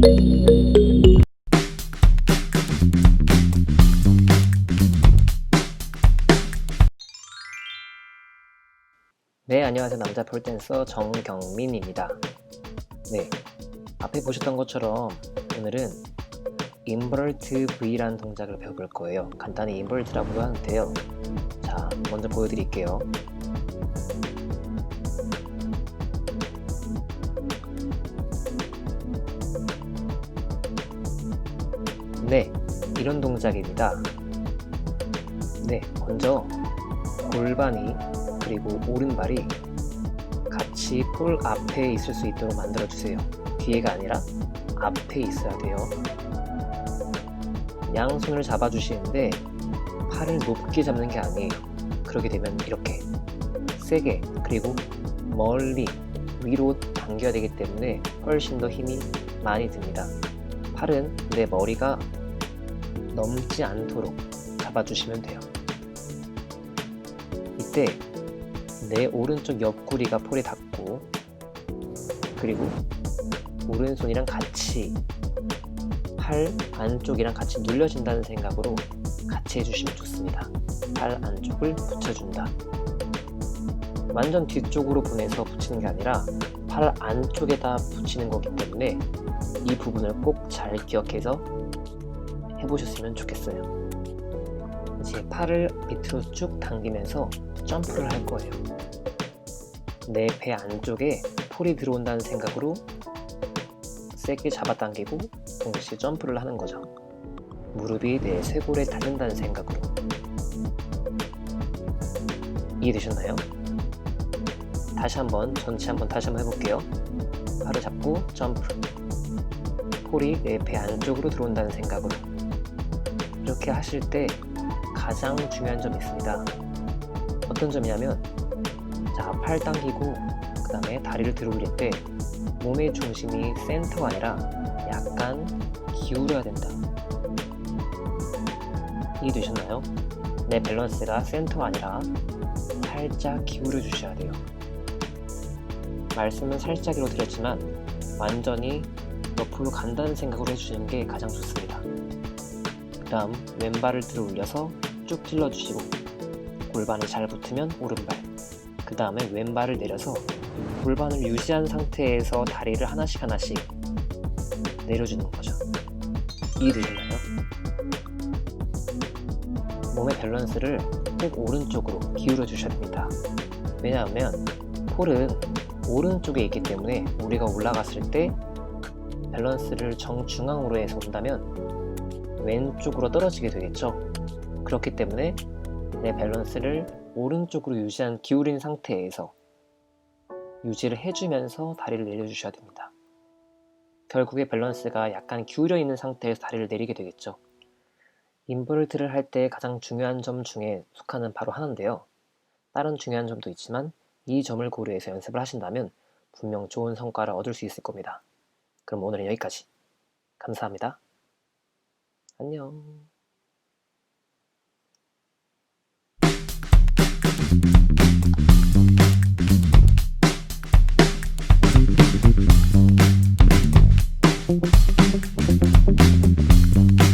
네, 안녕하세요. 남자 폴댄서 정경민입니다. 네, 앞에 보셨던 것처럼 오늘은 인벌트 V라는 동작을 배워볼 거예요. 간단히 인벌트라고도 하는데요. 자, 먼저 보여드릴게요. 네, 이런 동작입니다. 네, 먼저 골반이 그리고 오른발이 같이 볼 앞에 있을 수 있도록 만들어 주세요. 뒤에가 아니라 앞에 있어야 돼요. 양손을 잡아 주시는데 팔을 높게 잡는 게 아니에요. 그렇게 되면 이렇게 세게 그리고 멀리 위로 당겨야 되기 때문에 훨씬 더 힘이 많이 듭니다. 팔은 내 머리가 넘지 않도록 잡아주시면 돼요. 이때 내 오른쪽 옆구리가 폴에 닿고 그리고 오른손이랑 같이 팔 안쪽이랑 같이 눌려진다는 생각으로 같이 해주시면 좋습니다. 팔 안쪽을 붙여준다. 완전 뒤쪽으로 보내서 붙이는 게 아니라 팔 안쪽에다 붙이는 거기 때문에 이 부분을 꼭 잘 기억해서 해보셨으면 좋겠어요. 이제 팔을 밑으로 쭉 당기면서 점프를 할 거예요. 내 배 안쪽에 폴이 들어온다는 생각으로 세게 잡아당기고 동시에 점프를 하는 거죠. 무릎이 내 쇄골에 닿는다는 생각으로. 이해되셨나요? 다시 한번 전체 한번 다시 한번 해볼게요. 팔을 잡고 점프. 폴이 내 배 안쪽으로 들어온다는 생각으로. 이렇게 하실 때 가장 중요한 점이 있습니다. 어떤 점이냐면 자, 팔 당기고 그 다음에 다리를 들어 올릴 때 몸의 중심이 센터가 아니라 약간 기울어야 된다. 이해되셨나요? 내 밸런스가 센터가 아니라 살짝 기울여 주셔야 돼요. 말씀은 살짝으로 드렸지만 완전히 옆으로 간다는 생각으로 해주시는 게 가장 좋습니다. 그 다음 왼발을 들어 올려서 쭉 찔러주시고 골반이 잘 붙으면 오른발 그 다음에 왼발을 내려서 골반을 유지한 상태에서 다리를 하나씩 하나씩 내려주는 거죠 이해되셨나요? 몸의 밸런스를 꼭 오른쪽으로 기울여 주셔야 됩니다 왜냐하면 폴은 오른쪽에 있기 때문에 우리가 올라갔을 때 밸런스를 정중앙으로 해서 온다면 왼쪽으로 떨어지게 되겠죠 그렇기 때문에 내 밸런스를 오른쪽으로 유지한 기울인 상태에서 유지를 해주면서 다리를 내려주셔야 됩니다. 결국에 밸런스가 약간 기울여 있는 상태에서 다리를 내리게 되겠죠. 인버트를 할 때 가장 중요한 점 중에 속하는 바로 하나인데요. 다른 중요한 점도 있지만 이 점을 고려해서 연습을 하신다면 분명 좋은 성과를 얻을 수 있을 겁니다. 그럼 오늘은 여기까지. 감사합니다. 안녕.